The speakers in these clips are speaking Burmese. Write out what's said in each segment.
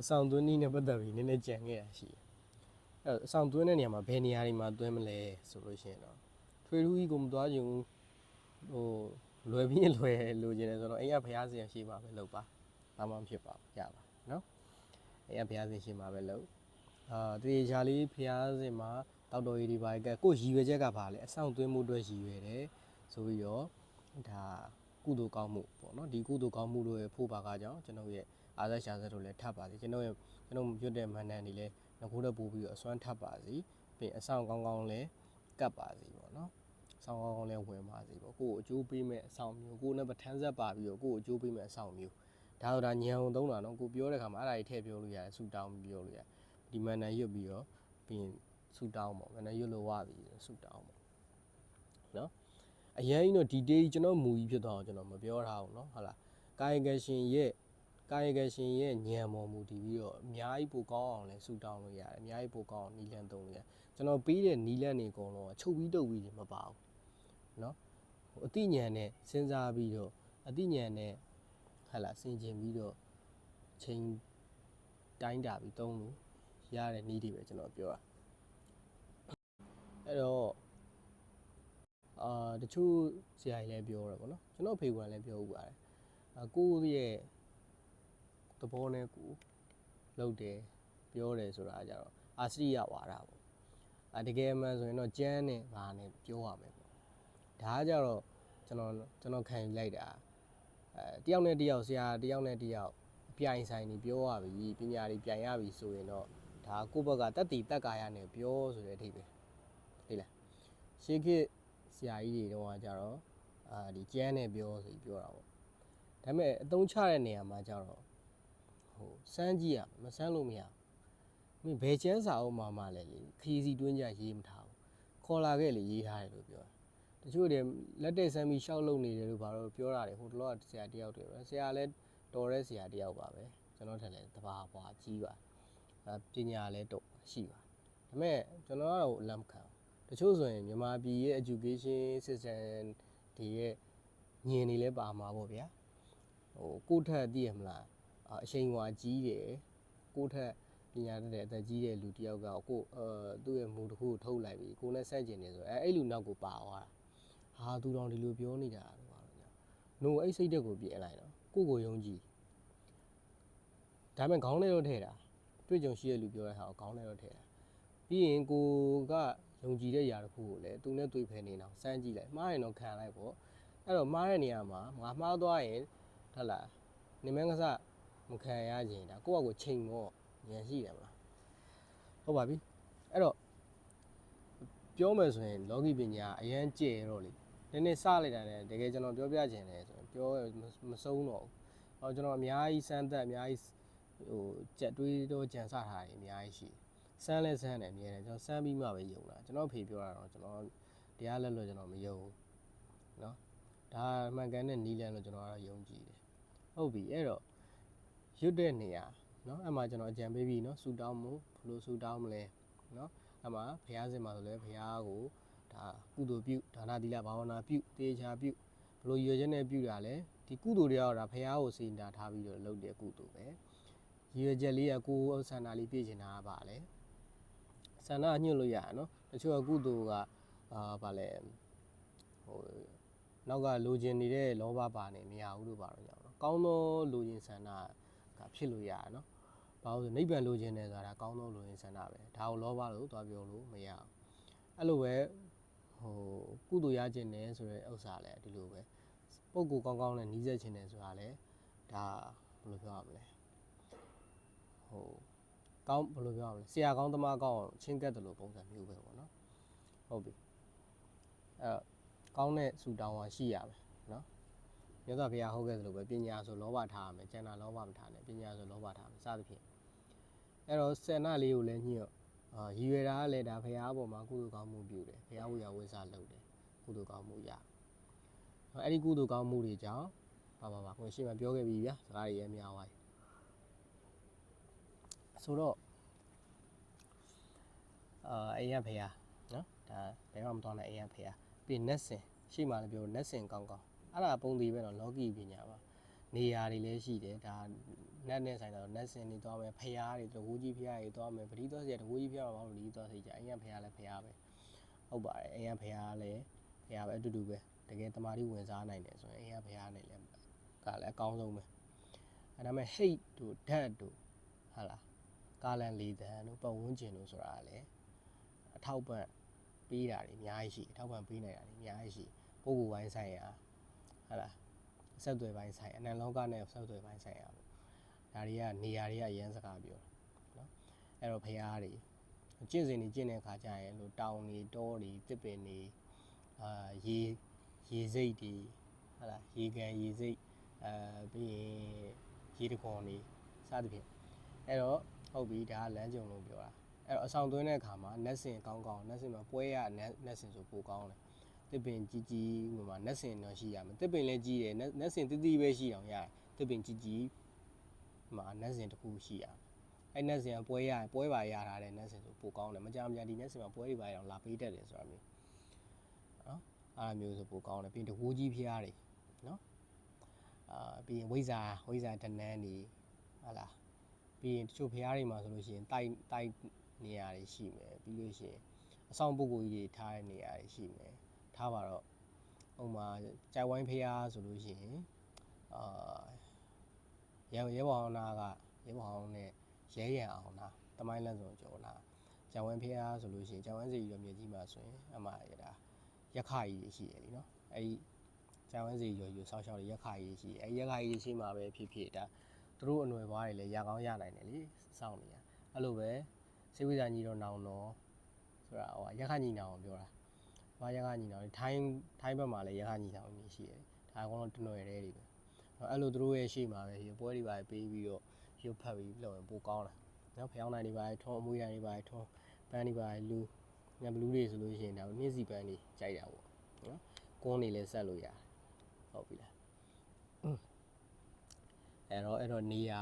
အဆောင်သွင်းနည်းနဲ့ပတ်သက်ပြီးနည်းနည်းကြံခဲ့တာရှိတယ်အဲ့တော့အဆောင်သွင်းတဲ့နေရာမှာဘယ်နေရာတွေမှာသွင်းမလဲဆိုလို့ရှိရင်တော့ထွေထူးကြီးကိုမသွားချင်ဘူးဟိုလွယ်ပြီးရင်လွယ်လိုချင်တယ်ဆိုတော့အိမ်ကဖျားစင်ရှိမှာပဲလုပ်ပါဘာမှမဖြစ်ပါဘူးရပါနော်အိမ်ကဖျားစင်ရှိမှာပဲလုပ်အာတရေချာလေးဖျားစင်မှာတောက်တော်ကြီးတွေပါကဲကိုရည်ရွယ်ချက်ကဘာလဲအဆောင်သွင်းမှုအတွက်ရည်ရွယ်တယ်ဆိုပြီးတော့ဒါကုသိုလ်ကောင်းမှုပေါ့နော်ဒီကုသိုလ်ကောင်းမှုတို့ရဲ့ဖို့ပါကကြောင့်ကျွန်တော်ရဲ့ အားသက်ရှာသက်တို့လည်းထပ်ပါစေကျွန်တော်ရဲ့ကျွန်တော်ရွတ်တဲ့မန္တန်တွေလည်းငကိုးတဲ့ပို့ပြီးတော့အစွမ်းထပ်ပါစေပြီးအဆောင်ကောင်းကောင်းလည်းကပ်ပါစေပေါ့နော်ဆောင်းကောင်းကောင်းလေးဝင်ပါစေပေါ့ကိုယ့်ကိုအကျိုးပေးမဲ့အဆောင်မျိုးကိုယ်နဲ့ပထန်းဆက်ပါပြီးတော့ကိုယ့်ကိုအကျိုးပေးမဲ့အဆောင်မျိုးဒါတော့ဒါညံုံသုံးတာနော်ကိုပြောတဲ့ခါမှာအဲ့ဒါကြီးထည့်ပြောလို့ရတယ်ဆူတောင်းပြီးပြောလို့ရတယ်ဒီမန်နန်ရွတ်ပြီးတော့ပြီးရင်ဆူတောင်းပေါ့မန်နန်ရွတ်လို့ဝပြီဆူတောင်းပေါ့နော်အရင်ကြီးတော့ဒီ day ကျွန်တော်မူကြီးဖြစ်တော့ကျွန်တော်မပြောထားဘူးနော်ဟုတ်လားကာယကရှင်ရဲ့ ကာယကရှင်ရဲ့ညံပေါ်မူတည်ပြီးတော့အများကြီးပိုကောင်းအောင်လဲဆူတောင်းလို့ရတယ်အများကြီးပိုကောင်းအောင်နီလန်သုံးလို့ရတယ်ကျွန်တော်ပေးတဲ့နီလန်တွေအကုန်လုံးကချုပ်ပြီးတုပ်ပြီးမပါဘူးနော်ဟိုအတိညာဏ်နဲ့စဉ်းစားပြီးတော့အတိညာဏ်နဲ့ဟလာဆင်ခြင်ပြီးတော့ချိန်တိုင်းတာပြီးသုံးလို့ရတဲ့နည်းတွေပဲကျွန်တော်ပြောတာအဲ့တော့အာတချို့ဆရာကြီးလည်းပြောတယ်ပေါ့နော်ကျွန်တော်ဖေကလည်းပြောဥပါတယ်အကိုရဲ့ သဘောနဲ့ကိုလုပ်တယ်ပြောတယ်ဆိုတာကြတော့အာစရိယဝါဒပေါ့အတကယ်မှန်ဆိုရင်တော့ကျမ်းနဲ့ဘာနဲ့ပြောရမယ်ပေါ့ဒါကကြတော့ကျွန်တော်ကျွန်တော်ခံယူလိုက်တာအဲတယောက်နဲ့တယောက်ဆရာတယောက်နဲ့တယောက်အပြိုင်ဆိုင်နေပြောရပြီပညာတွေပြိုင်ရပြီဆိုရင်တော့ဒါကိုယ့်ဘက်ကတက်တီတက်ကာရနဲ့ပြောဆိုတဲ့အထိပဲဟိလားရှေးခေတ်ဆရာကြီးတွေတော့ကကြတော့အာဒီကျန်းနဲ့ပြောဆိုပြီးပြောတာပေါ့ဒါပေမဲ့အတုံးချတဲ့နေရာမှာကြတော့ဟို စမ်းကြည့်ရမစမ်းလို့မရဘူးမင်းဘယ်ကျန်းစာအုပ်မှာမှလည်းလေခရီးစီတွင်းကြရေးမထားဘူးခေါ်လာခဲ့လေရေးထားတယ်လို့ပြောတာတချို့တွေလက်တဲ့ဆမ်းပြီးရှောက်လုံနေတယ်လို့ဘာလို့ပြောတာလေဟိုတလောကဆရာတယောက်တွေပဲဆရာလည်းတော်တဲ့ဆရာတယောက်ပါပဲကျွန်တော်ထင်တယ်တဘာပွားကြီးပါအဲပညာလည်းတော့ရှိပါဒါပေမဲ့ကျွန်တော်ကတော့အလန့်မခံဘူးတချို့ဆိုရင်မြန်မာပြည်ရဲ့ education system တွေရဲ့ညင်နေလဲပါမှာပေါ့ဗျာဟိုကိုယ့်ထက်သိရမလား အာအချိန်ဟွာကြီးတယ်ကိုယ့်ထက်ပညာတတ်တဲ့အသက်ကြီးတဲ့လူတယောက်ကကိုယ့်အဲသူ့ရဲ့မူတစ်ခုကိုထုတ်လိုက်ပြီးကိုယ်နဲ့ဆက်ကျင်နေဆိုအဲအဲ့လူနောက်ကိုပါသွားတာဟာသူတော်ဒီလိုပြောနေတာတော့ပါတော့။နို့အဲ့စိတ်တက်ကိုပြင်လိုက်တော့ကိုကိုယုံကြည်ဒါပေမဲ့ခေါင်းထဲတော့ထည့်တာတွေ့ကြုံရှိတဲ့လူပြောတဲ့ဟာကိုခေါင်းထဲတော့ထည့်တာပြီးရင်ကိုကယုံကြည်တဲ့ຢာတစ်ခုကိုလည်းသူနဲ့တွေ့ဖယ်နေတော့စမ်းကြည့်လိုက်မှားရင်တော့ခံလိုက်ပေါ့အဲ့တော့မှားတဲ့နေရာမှာငါမှားသွားရင်ဟုတ်လားနေမန်းကစား မခံရခြင်းဒါကိုယ့်အကိုချိန်တော့ဉာဏ်ရှိတယ်မလားဟုတ်ပါပြီအဲ့တော့ပြောမယ်ဆိုရင် လောကီပညာအရန်ကျဲတော့လေနည်းနည်းစလိုက်တာနဲ့တကယ်ကျွန်တော်ပြောပြခြင်းတယ်ဆိုရင်ပြောရမဆုံးတော့ဘူး။ဟောကျွန်တော်အများကြီးစမ်းသက်အများကြီးဟိုကြက်တွေးတော့ကြံစထားတယ်အများကြီးရှိတယ်။စမ်းလဲစမ်းတယ်အများတယ်ကျွန်တော်စမ်းပြီးမှပဲယုံတာကျွန်တော်ဖေပြောတာတော့ကျွန်တော်တရားလက်လို့ကျွန်တော်မယုံဘူး။နော်။ဒါမှန်ကန်တဲ့နီးလန်းလို့ကျွန်တော်ကတော့ယုံကြည်တယ်။ဟုတ်ပြီအဲ့တော့ ရွတ်တဲ့နေရာနော်အဲ့မှာကျွန်တော်အကြံပေးပြီးနော်ဆူတောင်းမှုဘယ်လိုဆူတောင်းမလဲနော်အမှဘုရားရှင်မှာဆိုလဲဘုရားကိုဒါကုသိုလ်ပြုဒါနသီလဘာဝနာပြုတေချာပြုဘလို့ရွယ်ချက်နဲ့ပြုတာလဲဒီကုသိုလ်တွေကတော့ဒါဘုရားကိုစေတာထားပြီးတော့လုပ်တဲ့ကုသိုလ်ပဲရွယ်ချက်လေးကကိုယ်ဆန္ဒလေးပြည့်ချင်တာကပါလဲဆန္ဒညှို့လို့ရရနော်တချို့ကကုသိုလ်ကအာဗာလဲဟိုနောက်ကလိုချင်နေတဲ့လောဘပါနေမရဘူးလို့ပါတော့ကြောက်နော်ကောင်းသောလိုချင်ဆန္ဒက ဖြစ်လို့ရရနော်ဘာလို့ဆိုနိဗ္ဗာန်လိုချင်တယ်ဆိုတာကောင်းသောလိုချင်ဆန္ဒပဲဒါကိုလောဘလို့သွားပြောလို့မရအောင်အဲ့လိုပဲဟိုကုသိုလ်ရခြင်းတယ်ဆိုတဲ့ဥစ္စာလည်းဒီလိုပဲပုံကူကောင်းကောင်းနဲ့နီးစပ်ခြင်းတယ်ဆိုတာလည်းဒါဘယ်လိုပြောရမလဲဟိုကောင်းဘယ်လိုပြောရမလဲဆရာကောင်းသမားကောင်းအောင်ချင်းကပ်တယ်လို့ပုံစံမျိုးပဲပေါ့နော်ဟုတ်ပြီအဲ့တော့ကောင်းတဲ့ဆူတောင်းဟာရှိရမယ်နော် မြတ်စွာဘုရားဟောခဲ့သလိုပဲပညာဆိုလောဘထားရမယ်ကျန်တာလောဘမထားနဲ့ပညာဆိုလောဘထားမယ်စသဖြင့်အဲ့တော့ဆန္ဒလေးကိုလည်းညှိတော့အာရည်ရွယ်တာကလည်းဒါဖရားအပေါ်မှာကုသိုလ်ကောင်းမှုပြုတယ်ဖရားဝိယဝိစာလုပ်တယ်ကုသိုလ်ကောင်းမှုရအဲ့ဒီကုသိုလ်ကောင်းမှုတွေကြောင့်ပါပါပါကိုရှင်းမပြောခဲ့ပြီဗျာစကားတွေရဲများသွားပြီဆိုတော့အာအိမ်ရဖရားနော်ဒါဘယ်မှမတော်နဲ့အိမ်ရဖရားပြီးနက်စင်ရှိမှလည်းပြောနက်စင်ကောင်းကောင်း အဲ့ဒါပုံသေးပဲတော့လောကီပညာပါနေရာတွေလည်းရှိတယ်ဒါနတ်နဲ့ဆိုင်တော့နတ်စင်တွေသွားမယ်ဖျားတွေတကူကြီးဖျားတွေသွားမယ်ပရိသောစီကတကူကြီးဖျားမှာမဟုတ်ဘူးဒီသွားစိတ်ကြအိမ်ကဖျားလည်းဖျားပဲဟုတ်ပါတယ်အိမ်ကဖျားလည်းဖျားပဲအတူတူပဲတကယ်တမာတိဝင်စားနိုင်တယ်ဆိုရင်အိမ်ကဖျားနေလည်းကလည်းအကောင်းဆုံးပဲအဲဒါပေမဲ့ hate တို့ death တို့ဟာလားကာလန်လီတန်တို့ပတ်ဝန်းကျင်တို့ဆိုတာကလည်းအထောက်ပံ့ပေးတာတွေအများကြီးရှိအထောက်ပံ့ပေးနိုင်တာတွေအများကြီးရှိပုဂ္ဂိုလ်ပိုင်းဆိုင်ရာ ဟာလားအဆက်အသွယ်ပိုင်းဆိုင်အနန္တလောကနဲ့ဆက်အသွယ်ပိုင်းဆိုင်ရပေါ့ဒါတွေကနေရာတွေကအရန်စကားပြောတာနော်အဲ့တော့ဖရားတွေကျင့်စဉ်တွေကျင့်တဲ့အခါကျရင်လို့တောင်တွေတောတွေတစ်ပင်တွေအာရေရေစိတ်တွေဟာလားရေကန်ရေစိတ်အဲပြီးရင်ရေတခွန်တွေစသဖြင့်အဲ့တော့ဟုတ်ပြီဒါကလမ်းကြုံလို့ပြောတာအဲ့တော့အဆောင်သွင်းတဲ့အခါမှာနက်စင်ကောင်းကောင်းနက်စင်မှာပွဲရနက်နက်စင်ဆိုပိုကောင်းတယ် တစ်ပင်ကြီးကြီးဟိုမှာနက်စင်တော့ရှိရမယ်တစ်ပင်လည်းကြီးတယ်နက်နက်စင်တီးတီးပဲရှိအောင်ရတယ်တစ်ပင်ကြီးကြီးဟိုမှာနက်စင်တစ်ခုရှိရမယ်အဲ့နက်စင်ကပွဲရပွဲပါရတာတဲ့နက်စင်ဆိုပိုကောင်းတယ်မကြမကြဒီနက်စင်မှာပွဲတွေပါရအောင်လာပေးတတ်တယ်ဆိုတာမျိုးနော်အားမျိုးဆိုပိုကောင်းတယ်ပြီးရင်တကူကြီးဖျားတွေနော်အာပြီးရင်ဝိဇာဝိဇာတနန်းတွေဟာလားပြီးရင်တချို့ဖျားတွေမှာဆိုလို့ရှိရင်တိုက်တိုက်နေရာတွေရှိမယ်ပြီးလို့ရှိရင်အဆောင်ပုဂ္ဂိုလ်ကြီးတွေထားတဲ့နေရာတွေရှိမယ် ထားပါတော့ဟိုမှာကြိုက်ဝိုင်းဖျားဆိုလို့ရှိရင်အာရဲရဲဘောင်အောင်နာကရဲဘောင်အောင်နဲ့ရဲရန်အောင်နာတမိုင်းလန်းစုံကျော်လာကြိုက်ဝိုင်းဖျားဆိုလို့ရှိရင်ကြိုက်ဝိုင်းစီရောမြေကြီးမှာဆိုရင်အမှရတာရက်ခကြီးရှိရလीနော်အဲဒီကြိုက်ဝိုင်းစီရောယူဆောက်ရှောက်တဲ့ရက်ခကြီးရှိအဲရက်ခကြီးရှိမှာပဲဖြစ်ဖြစ်ဒါသူတို့အနွယ်ဘွားတွေလည်းရကောင်းရနိုင်တယ်လीစောင့်နေရအဲ့လိုပဲစေဝိဇာကြီးတော့နောင်တော့ဆိုတာဟိုရက်ခကြီးနောင်ပြောတာ။ ဘာရကညီနောင်လဲထိုင်းထိုင်းဘက်မှာလည်းရကညီနောင်နေရှိတယ်။ဒါကတော့တနွယ်တဲ့တွေပဲ။အဲ့လိုသူတို့ရဲ့ရှေ့မှာပဲဒီပွဲတွေပါပေးပြီးတော့ရုပ်ဖတ်ပြီးလုပ်ရင်ပိုကောင်းလာ။နော်ဖျောင်းနိုင်တွေပါထုံးအမွေးနိုင်တွေပါထုံးပန်းတွေပါလူညဘလူးတွေဆိုလို့ရှိရင်ဒါနှင်းစီပန်းတွေကြိုက်တာပေါ့။နော်။ကွန်းတွေလည်းဆက်လို့ရတယ်။ဟုတ်ပြီလား။အဲ့တော့အဲ့တော့နေရ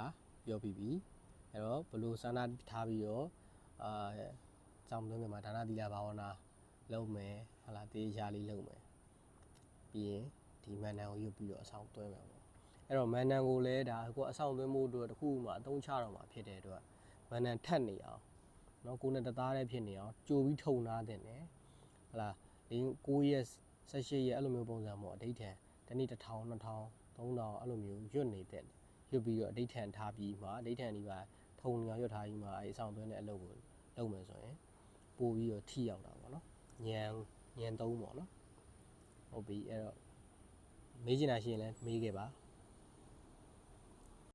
ပြောပြီးပြီ။အဲ့တော့ဘလို့စာနာထားပြီးတော့အာကြောင့်မလို့မြန်မာဒါနသီလဘာဝနာ လုံးမယ်ဟာလာတေးရှားလေးလုံးမယ်ပြီးရင်ဒီမန်နန်ကိုရွတ်ပြီးတော့အဆောင်သွင်းမယ်ပေါ့အဲ့တော့မန်နန်ကိုလည်းဒါကိုအဆောင်သွင်းဖို့အတွက်တခုမှအသုံးချတော့မှာဖြစ်တဲ့အတွက်မန်နန်ထက်နေအောင်နော်ကိုနဲ့တသားတည်းဖြစ်နေအောင်ကြိုပြီးထုံထားတဲ့နဲ့ဟာလာ6ရက်18ရက်အဲ့လိုမျိုးပုံစံပေါ့အဋိဌံတနေ့1000 2000 3000အဲ့လိုမျိုးရွတ်နေတဲ့ရွတ်ပြီးတော့အဋိဌံထားပြီးမှအဋိဌံဒီပါထုံနေအောင်ရွတ်ထားပြီးမှအဲ့အဆောင်သွင်းတဲ့အလုပ်ကိုလုပ်မယ်ဆိုရင်ပို့ပြီးတော့ထိရောက်တာပေါ့နော် ညံညံသုံးပေါ့နော်ဟုတ်ပြီအဲ့တော့မေးချင်တာရှိရင်လည်းမေးခဲ့ပါ